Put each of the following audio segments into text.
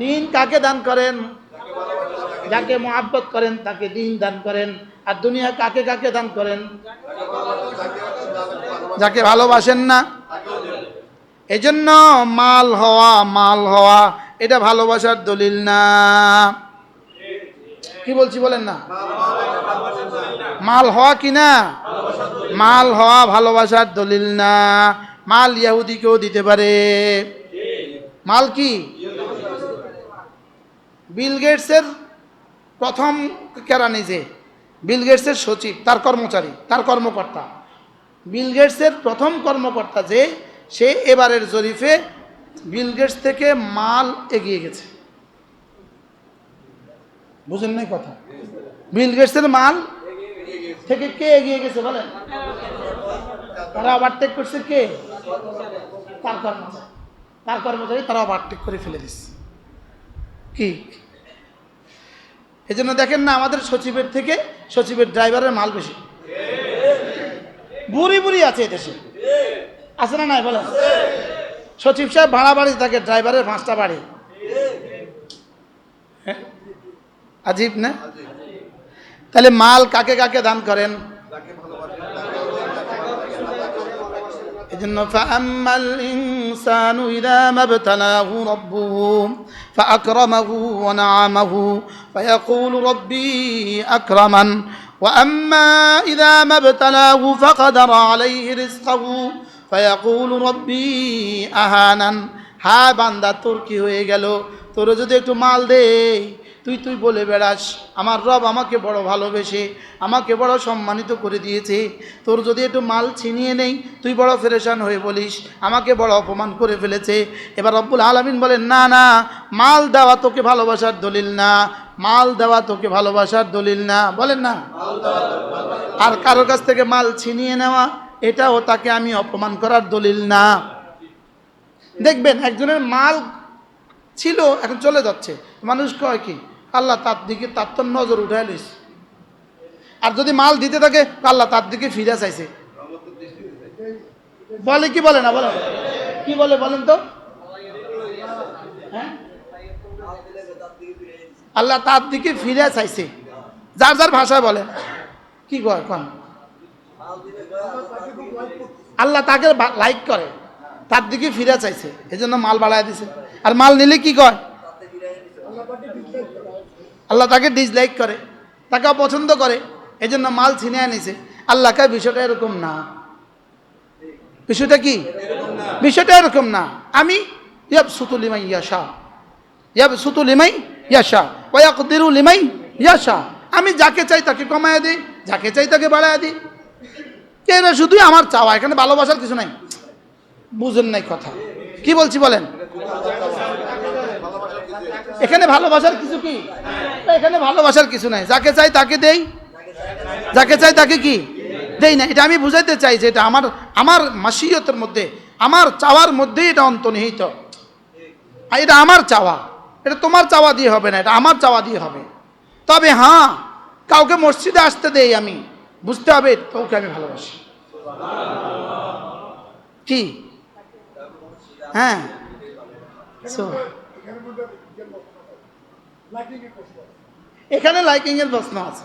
দিন কাকে দান করেন? যাকে মোহাব্বত করেন, তাকে দিন দান করেন। আর দুনিয়া কাকে কাকে দান করেন? যাকে ভালোবাসেন না। এজন্য মাল হওয়া মাল হওয়া, এটা ভালোবাসার দলিল না। কি বলছি বলেন না? মাল হওয়া কি না? মাল হওয়া ভালোবাসার দলিল না। মাল ইয়াহুদিকেও দিতে পারে। মাল কি? বিল গেটসের প্রথম কেরানি যে বিল গেটসের সচিব, তার কর্মচারী, তার কর্মকর্তা। বিল গেটসের প্রথম কর্মকর্তা যে, সে এবারের জরিফে বিল গেটস থেকে মাল এগিয়ে গেছে। বুঝেন নাই কথা? বিল গেটসের মাল থেকে কে এগিয়ে গেছে বলেন? তারা ওভারটেক করছে কে? তার কর্মচারী। তার কর্মচারী তারা ওভারটেক করে ফেলে দিচ্ছে কি? এই জন্য দেখেন না আমাদের সচিবের থেকে সচিবের ড্রাইভারের মাল বেশি। বুড়ি বুড়ি আছে এদেশে। আছে না নাই বলেন? সচিব সাহেব ভাড়া বাড়ি থাকে, ড্রাইভারের পাঁচটা বাড়ি। হ্যাঁ? আজীব না? তাহলে মাল কাকে কাকে দান করেন? এজন্য فأما الإنسان إذا ما ابتلاه ربه فأكرمه ونعمه فيقول ربي أكرمن وأما إذا ما ابتلاه فقدر عليه رزقه فيقول ربي أهانن হা বান্দা তোর কি হয়ে গেল তোর যদি একটু মাল দে তুই তুই বলে বেড়াস, আমার রব আমাকে বড় ভালোবেসে, আমাকে বড় সম্মানিত করে দিয়েছে। তোর যদি একটু মাল ছিনিয়ে নেই, তুই বড় ফেরেশান হয়ে বলিস, আমাকে বড় অপমান করে ফেলেছে। এবার রব্বুল আলমিন বলেন, না না, মাল দেওয়া তোকে ভালোবাসার দলিল না, মাল দেওয়া তোকে ভালোবাসার দলিল না। বলেন না। আর কারোর কাছ থেকে মাল ছিনিয়ে নেওয়া, এটাও তাকে আমি অপমান করার দলিল না। দেখবেন, একজনের মাল ছিল, এখন চলে যাচ্ছে। মানুষ কয় কি? আল্লাহ তার দিকে তার তো নজর উঠায় লইস আর যদি মাল দিতে থাকে, আল্লাহ তার দিকে ফিরে চাইছে। বলে কি বলে না বলেন কি বলে বলেন তো? হ্যাঁ? আল্লাহ তার দিকে ফিরে চাইছে। যার যার ভাষায় বলে। কি কয় কন? আল্লাহ তাকে লাইক করে। তার দিকে ফিরে চাইছে। এই জন্য মাল বাড়ায় দিছে। আর মাল নিলে কি কয়? আল্লাহ তাকে ডিসলাইক করে, তাকে অপছন্দ করে এই জন্য মাল ছিনে আনিছে আল্লাহ কায়, বিষয়টা এরকম না। বিষয়টা কি? বিষয়টা এরকম না। আমি ইয়াব সুতুলিমাই ইয়াশা। ইয়াব সুতুলিমাই ইয়াশা। ওয়াকুদিরু লিমাই ইয়াশা। আমি যাকে চাই তাকে কমায় দিই, যাকে চাই তাকে বাড়ায় দিই। এটা শুধুই আমার চাওয়া, এখানে ভালোবাসার কিছু নাই। বুঝেন নাই কথা। কি বলছি বলেন? এখানে ভালোবাসার কিছু কি? এখানে ভালোবাসার কিছু নাই। যাকে চাই তাকে দেই। যাকে চাই তাকে কি? দেই না। এটা আমি বুঝাইতে চাই যে এটা আমার আমার মাসিয়তের মধ্যে, আমার চাওয়ার মধ্যেই এটা অন্তর্নিহিত। এটা আমার চাওয়া। এটা তোমার চাওয়া দিয়ে হবে না, এটা আমার চাওয়া দিয়ে হবে। তবে হ্যাঁ কাউকে মসজিদে আসতে দেই আমি। বুঝতে হবে, তোকে আমি ভালোবাসি। কি? হ্যাঁ। এখানে লাইকিং এর প্রশ্ন আছে।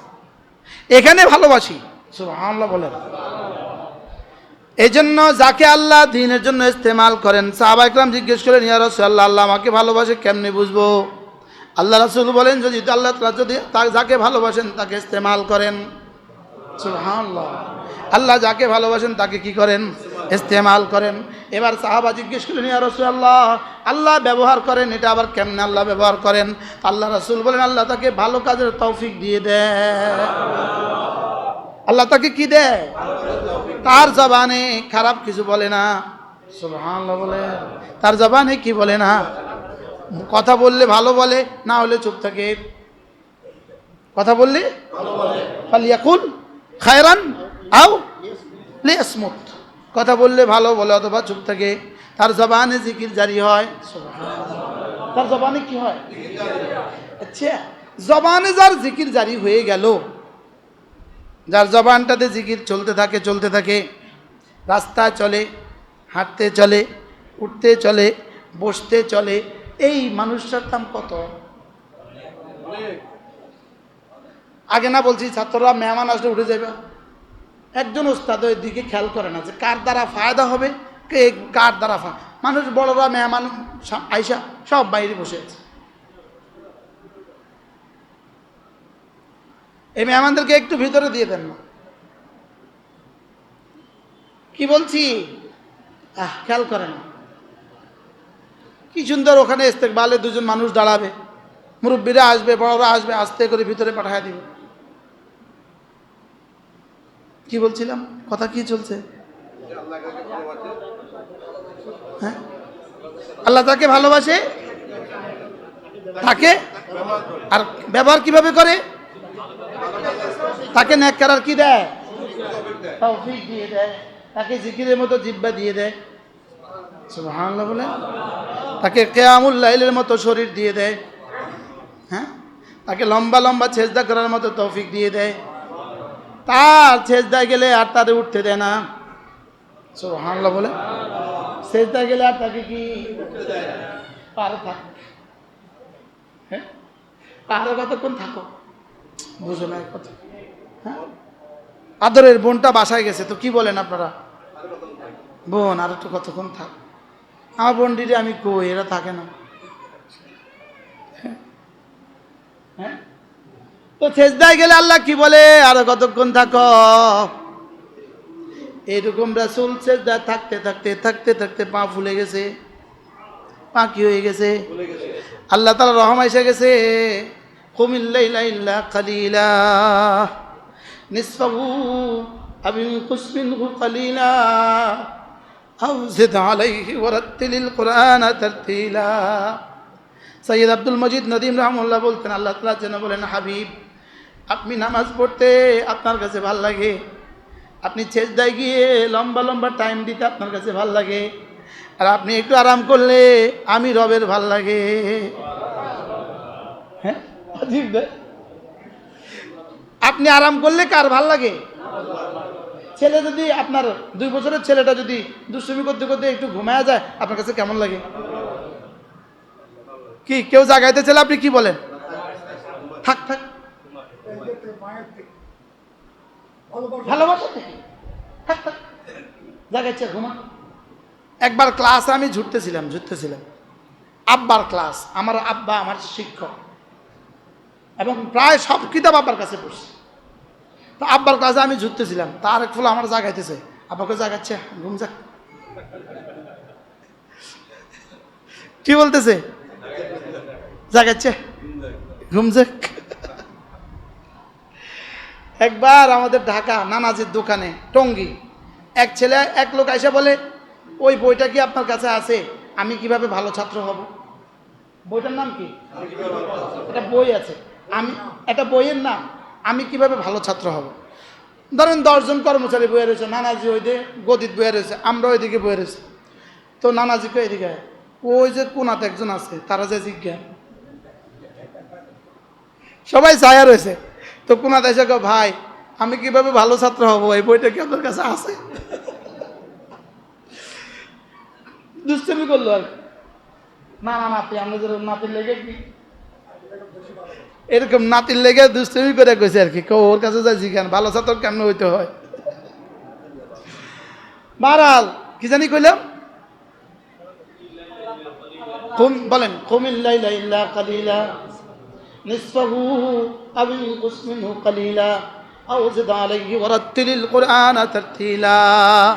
এখানে ভালোবাসি। বলেন। এই জন্য যাকে আল্লাহ দিনের জন্য ইস্তেমাল করেন সাহাবা ইকরাম জিজ্ঞেস করেন, ইয়া রাসূলুল্লাহ, আল্লাহ আমাকে ভালোবাসে, কেমনি বুঝব? আল্লাহ রাসূল বলেন, যদি আল্লাহ তাআলা যদি যাকে ভালোবাসেন, তাকে ইস্তেমাল করেন। আল্লাহ যাকে ভালোবাসেন, তাকে কি করেন? ইস্তেমাল করেন। এবার সাহাবা জিজ্ঞেস করলেন ইয়া রাসূলুল্লাহ আল্লাহ ব্যবহার করেন এটা আবার কেমনে আল্লাহ ব্যবহার করেন? আল্লাহ রাসূল বলেন আল্লাহ তাকে ভালো কাজের তৌফিক দিয়ে দেয় আল্লাহ তাকে কি দেয় তার জবানে খারাপ কিছু বলে না। সুবহানাল্লাহ বলে। তার জবানে কি বলে না? কথা বললে ভালো বলে না হলে চুপ থাকে। কথা বললে? ফালিয়াকুল খায়রান আও লিয়াসমুত কথা বললে ভালো বলে, অথবা চুপ থাকে। তার জবানে জিকির জারি হয়। তার জবানে কি হয়? আচ্ছা জবানে যার জিকির জারি হয়ে গেল, যার জবানটাতে জিকির চলতে থাকে চলতে থাকে, রাস্তায় চলে, হাঁটতে চলে, উঠতে চলে, বসতে চলে, এই মানুষটার দাম কত? আগে না বলছি, ছাত্ররা মেহমান আসলে উঠে যাবে একজন ওস্তাদ ওই দিকে খেয়াল করে না যে কার দ্বারা ফায়দা হবে, কে কার দ্বারা ফা মানুষ বড়রা, মেহমান আইসা সব বাইরে বসে আছে। এই মেহমানদেরকে একটু ভিতরে দিয়ে দেন না। কি বলছি? আহ, খেয়াল করে না। কি সুন্দর ওখানে ইস্তেকবালে দুজন মানুষ দাঁড়াবে। মুরব্বীরা আসবে, বড়রা আসবে, আস্তে করে ভিতরে পাঠায় দিবে। কি বলছিলাম? কথা কি চলছে? হ্যাঁ? আল্লাহ তাকে ভালোবাসে? তাকে আর ব্যবহার কীভাবে করে? তাকে ন্যাক করার কি দেয়? তৌফিক দিয়ে দেয়। তাকে জিকিরের মতো জিব্বা দিয়ে দেয়। সুবহানাল্লাহ বলে তাকে কেয়ামুল লাইলের মতো শরীর দিয়ে দেয়। হ্যাঁ? তাকে লম্বা লম্বা ছেজদা করার মতো তৌফিক দিয়ে দেয়। তার ছেজদায় গেলে আর তারে উঠতে দেয় না। সুবহানাল্লাহ বলে। ছেজদায় গেলে আর তাকে কি পারে থাক। হ্যাঁ? কতক্ষণ থাকো? বুঝো না কথা। হ্যাঁ? আদরের বোনটা বাসায় গেছে, তো কি বলেন আপনারা? বোন, আর একটু কতক্ষণ থাক। আমার বোনটিরে আমি কই? এরা থাকে না। হ্যাঁ? তো শেষদায় গেলে আল্লাহ কি বলে? আরও কতক্ষণ থাকো? এইরকম রাসুল শেষদায় থাকতে থাকতে থাকতে থাকতে পা ফুলে গেছে। পা কি হয়ে গেছে? আল্লাহ তালা রহম এসে গেছে। কুমিল্লাইলা কালিলা নিসফাহু আবিন কুসমিনহু কালিলা আও জিদ আলাইহি ওয়ারাত্তিলিল কুরআন তারতিলা। সৈয়দ আব্দুল মজিদ নদীম রহমুল্লাহ বলতেন আল্লাহ তালা যেন বলেন হাবিব আপনি নামাজ পড়তে আপনার কাছে ভালো লাগে। আপনি ছেজদায় গিয়ে লম্বা লম্বা টাইম দিতে আপনার কাছে ভালো লাগে। আর আপনি একটু আরাম করলে আমি রবের ভালো লাগে। হ্যাঁ? আপনি আরাম করলে কার ভালো লাগে? ছেলে যদি আপনার দুই বছরের ছেলেটা যদি দুষ্টুমি করতে করতে একটু ঘুমায়া যায়, আপনার কাছে কেমন লাগে? কি, কেউ জাগাইতে চাইলে আপনি কি বলেন? থাক থাক। একবার ক্লাসে আমি ঝুটতেছিলাম ঝুটতেছিলাম। আব্বার ক্লাস, আমার আব্বা আমার শিক্ষক। এবং প্রায় সব কিতাব আব্বার কাছে পড়ছি। তো আব্বার ক্লাসে আমি ঝুটতেছিলাম। তার এক ফুল আমার জাগাইতেছে। আব্বাকে জাগাচ্ছে, ঘুম যাক কি বলতেছে? জাগাচ্ছে, ঘুম যাক। একবার আমাদের ঢাকা নানাজির দোকানে টঙ্গি। এক ছেলে, এক লোক এসে বলে, ওই বইটা কি আপনার কাছে আছে? আমি কীভাবে ভালো ছাত্র হব? বইটার নাম কি? এটা বই আছে। আমি এটা বইয়ের নাম, আমি কীভাবে ভালো ছাত্র হব? ধরেন দশজন কর্মচারী বয়ে রয়েছে, নানাজি ওই দিকে গদিত বয়ে রয়েছে, আমরা ওইদিকে বয়ে রয়েছে। তো নানাজিকে এদিকে। ওই যে কোনাতে একজন আছে, তারা যে জিজ্ঞা সবাই ছায়া রয়েছে। তো কোনাতে এসে কয়, ভাই আমি কীভাবে ভালো ছাত্র হব? এই বইটা কি আপনার কাছে আছে? দুষ্টমি করল আর না না নাতি আমি যেরকম নাতির লেগে কি? এরকম নাতির লেগে দুষ্টমি করে কইছে আর কি। ওর কাছে যায় জিজ্ঞান ভালো ছাত্র কেমন হইতে হয়? বারাল কি জানি কইলাম বলেন কুমিল্লাইলা ইল্লা কালিলা নিসফাহু أو انقص منه قليلا أو زد عليه ورتل القرآن ترتيلا